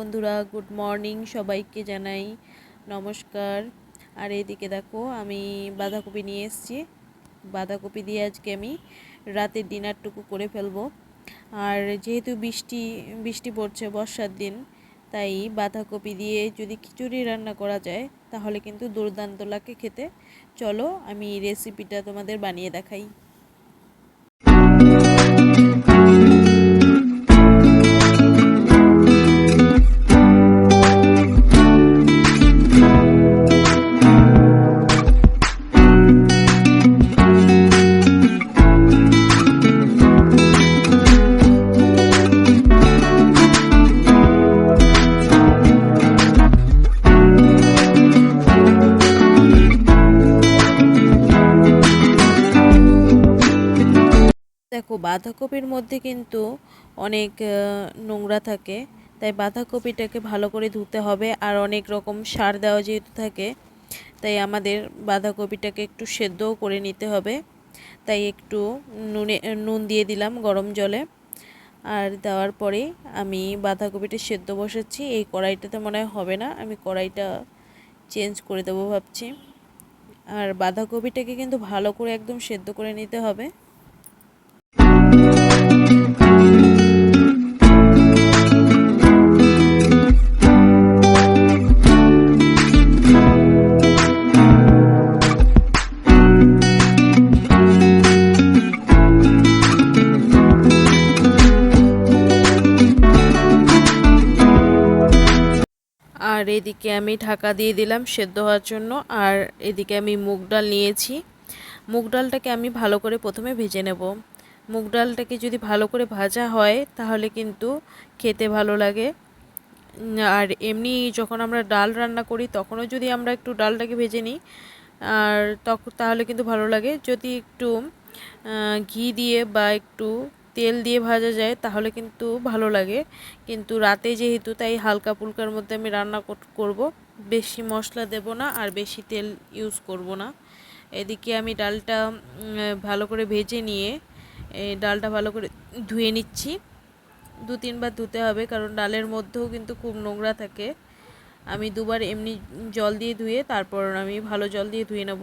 বন্ধুরা good morning সবাইকে জানাই নমস্কার। আর এদিকে দেখো, আমি বাঁধাকপি নিয়ে এসেছি। বাঁধাকপি দিয়ে আজকে আমি রাতের ডিনারটুকু করে ফেলব। আর যেহেতু বৃষ্টি বৃষ্টি পড়ছে বর্ষার দিন, তাই বাঁধাকপি দিয়ে যদি খিচুড়ি রান্না করা যায়, তাহলে কিন্তু দুর্দান্ত লাগে খেতে। চলো আমি রেসিপিটা তোমাদের বানিয়ে দেখাই। দেখো বাঁধাকপির মধ্যে কিন্তু অনেক নোংরা থাকে। তাই বাঁধাকপিটাকে ভালো করে ধুতে হবে আর অনেক রকম সার দেওয়া যেহেতু থাকে, তাই আমাদের বাঁধাকপিটাকে একটু সেদ্ধও করে নিতে হবে। তাই একটু নুনে, নুন দিয়ে দিলাম গরম জলে। আর দেওয়ার পরে আমি বাঁধাকপিটা সেদ্ধ বসাচ্ছি। এই কড়াইটাতে মনে হয় হবে না, আমি কড়াইটা চেঞ্জ করে দেবো ভাবছি। আর বাঁধাকপিটাকে কিন্তু ভালো করে একদম সেদ্ধ করে নিতে হবে। আর এদিকে আমি ঢাকা দিয়ে দিলাম সেদ্ধ হওয়ার জন্য। আর এদিকে আমি মুগ ডাল নিয়েছি। মুগ ডালটাকে আমি ভালো করে প্রথমে ভেজে নেব। মুগ ডালটাকে যদি ভালো করে ভাজা হয়, তাহলে কিন্তু খেতে ভালো লাগে। আর এমনি যখন আমরা ডাল রান্না করি, তখনও যদি আমরা একটু ডালটাকে ভেজে নিই, আর তখন তাহলে কিন্তু ভালো লাগে। যদি একটু ঘি দিয়ে বা একটু তেল দিয়ে ভাজা যায়, তাহলে কিন্তু ভালো লাগে। কিন্তু রাতে যেহেতু তাই হালকা পুলকার মধ্যে আমি রান্না করব। বেশি মশলা দেব না আর বেশি তেল ইউজ করব না। এদিকে আমি ডালটা ভালো করে ভেজে নিয়ে ডালটা ভালো করে ধুয়ে নিচ্ছি। দু তিনবার ধুতে হবে, কারণ ডালের মধ্যেও কিন্তু খুব নোংরা থাকে। আমি দুবার এমনি জল দিয়ে ধুয়ে, তারপর আমি ভালো জল দিয়ে ধুয়ে নেব।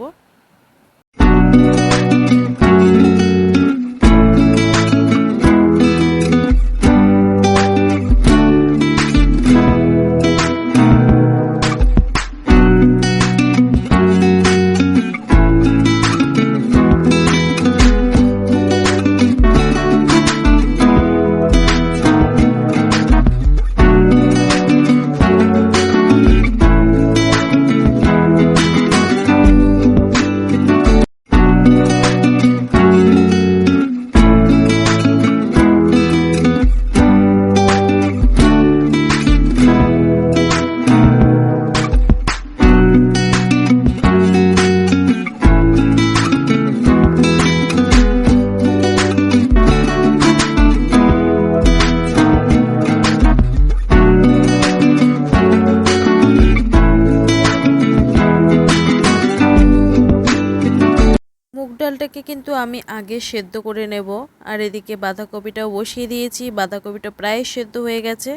ডালটাকে কিন্তু আমি আগে সেদ্ধ করে নেব। আর এদিকে বাঁধাকপিটাও বসিয়ে দিয়েছি। বাঁধাকপিটা প্রায় সেদ্ধ হয়ে গেছে।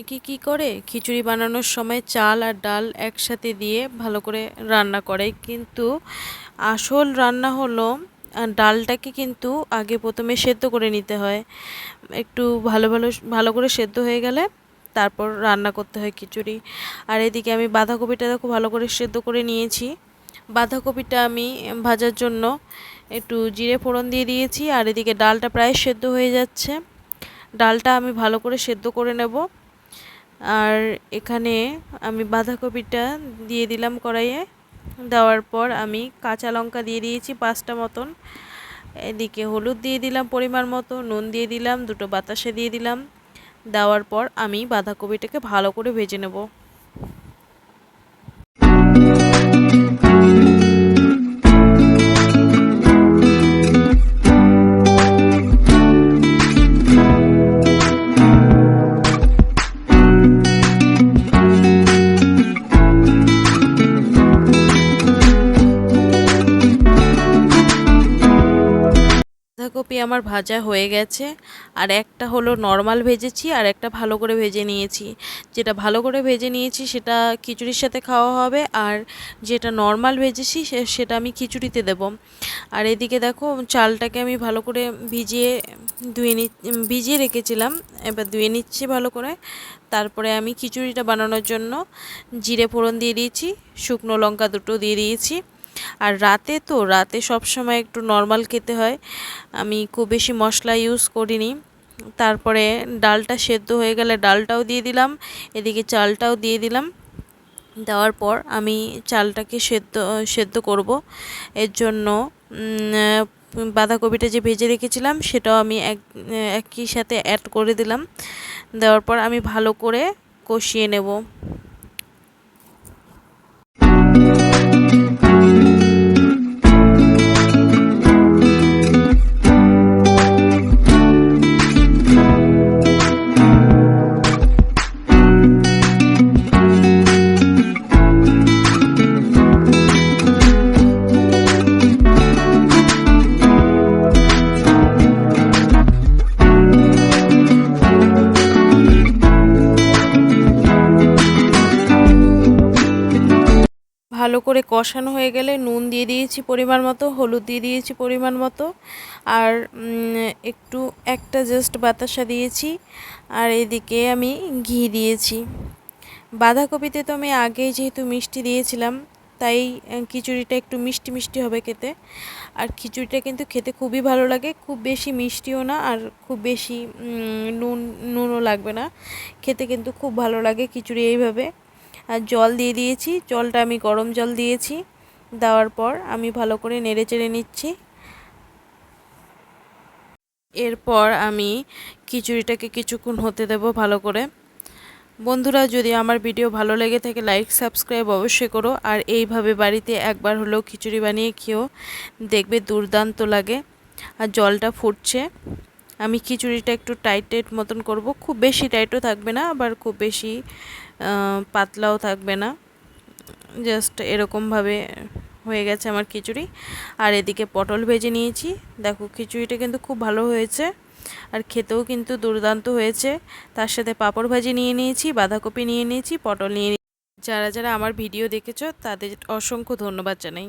কি কি করে? খিচুড়ি বানানোর সময় চাল আর ডাল একসাথে দিয়ে ভালো করে রান্না করে কিন্তু আসল রান্না হলো ডালটাকে কিন্তু আগে প্রথমে সেদ্ধ করে নিতে হয়। একটু ভালো ভালো ভালো করে সেদ্ধ হয়ে গেলে তারপর রান্না করতে হয় খিচুড়ি। আর এদিকে আমি বাঁধাকপিটা দেখো ভালো করে সেদ্ধ করে নিয়েছি। বাঁধাকপিটা আমি ভাজার জন্য একটু জিরে ফোড়ন দিয়ে দিয়েছি, আর এদিকে ডালটা প্রায় সেদ্ধ হয়ে যাচ্ছে। ডালটা আমি ভালো করে সেদ্ধ করে নেব। আর এখানে আমি বাঁধাকপিটা দিয়ে দিলাম কড়াইয়ে। দেওয়ার পর আমি কাঁচা লঙ্কা দিয়ে দিয়েছি পাঁচটা মতন। এদিকে হলুদ দিয়ে দিলাম পরিমাণ মতো, নুন দিয়ে দিলাম, দুটো বাতাসে দিয়ে দিলাম। দেওয়ার পর আমি বাঁধাকপিটাকে ভালো করে ভেজে নেব। আমার ভাজা হয়ে গেছে। আর একটা হলো নর্মাল ভেজেছি, আর একটা ভালো করে ভেজে নিয়েছি। যেটা ভালো করে ভেজে নিয়েছি সেটা খিচুড়ির সাথে খাওয়া হবে, আর যেটা নর্মাল ভেজেছি সেটা আমি খিচুড়িতে দেব। আর এদিকে দেখো, চালটাকে আমি ভালো করে ভিজিয়ে ধুয়ে নি, ভিজিয়ে রেখেছিলাম, এবার ধুয়ে নিচ্ছি ভালো করে। তারপরে আমি খিচুড়িটা বানানোর জন্য জিরে ফোড়ন দিয়ে দিয়েছি, শুকনো লঙ্কা দুটো দিয়ে দিয়েছি। আর রাতে তো, রাতে সব সময় একটু নর্মাল খেতে হয়। আমি খুব বেশি মশলা ইউজ করিনি। তারপরে ডালটা সেদ্ধ হয়ে গেলে ডালটাও দিয়ে দিলাম, এদিকে চালটাও দিয়ে দিলাম। দেওয়ার পর আমি চালটাকে সেদ্ধ সেদ্ধ করব। এর জন্য বাঁধাকপিটা যে ভেজে রেখেছিলাম, সেটাও আমি এক, একই সাথে অ্যাড করে দিলাম। দেওয়ার পর আমি ভালো করে কষিয়ে নেব। ভালো করে কষানো হয়ে গেলে নুন দিয়ে দিয়েছি পরিমাণ মতো, হলুদ দিয়ে দিয়েছি পরিমাণ মতো, আর একটু একটা জাস্ট বাতাসা দিয়েছি, আর এদিকে আমি ঘি দিয়েছি। বাঁধাকপিতে তো আমি আগেই যেহেতু মিষ্টি দিয়েছিলাম, তাই খিচুড়িটা একটু মিষ্টি মিষ্টি হবে খেতে। আর খিচুড়িটা কিন্তু খেতে খুবই ভালো লাগে, খুব বেশি মিষ্টিও না, আর খুব বেশি নুন, নুনও লাগবে না। খেতে কিন্তু খুব ভালো লাগে খিচুড়ি এইভাবে। জল দিয়ে দিয়েছি। জলটা আমি গরম জল দিয়েছি। দেওয়ার পর আমি ভালো করে নেড়ে চেড়ে নিচ্ছি। এরপর আমি খিচুড়িটাকে কিছুক্ষণ হতে দেব ভালো করে। বন্ধুরা, যদি আমার ভিডিও ভালো লেগে থাকে লাইক সাবস্ক্রাইব অবশ্যই করো। আর এইভাবে বাড়িতে একবার হলেও খিচুড়ি বানিয়ে খেয়েও দেখবে দুর্দান্ত লাগে। আর জলটা ফুটছে। আমি খিচুড়িটা একটু টাইট টাইট মতন করব। খুব বেশি টাইটও থাকবে না, আবার খুব বেশি পাতলাও থাকবে না। জাস্ট এরকমভাবে হয়ে গেছে আমার খিচুড়ি। আর এদিকে পটল ভেজে নিয়েছি। দেখো খিচুড়িটা কিন্তু খুব ভালো হয়েছে, আর খেতেও কিন্তু দুর্দান্ত হয়েছে। তার সাথে পাঁপড় ভাজি নিয়ে নিয়েছি, বাঁধাকপি নিয়ে নিয়েছি, পটল নিয়ে যারা যারা আমার ভিডিও দেখেছ, তাদের অসংখ্য ধন্যবাদ জানাই।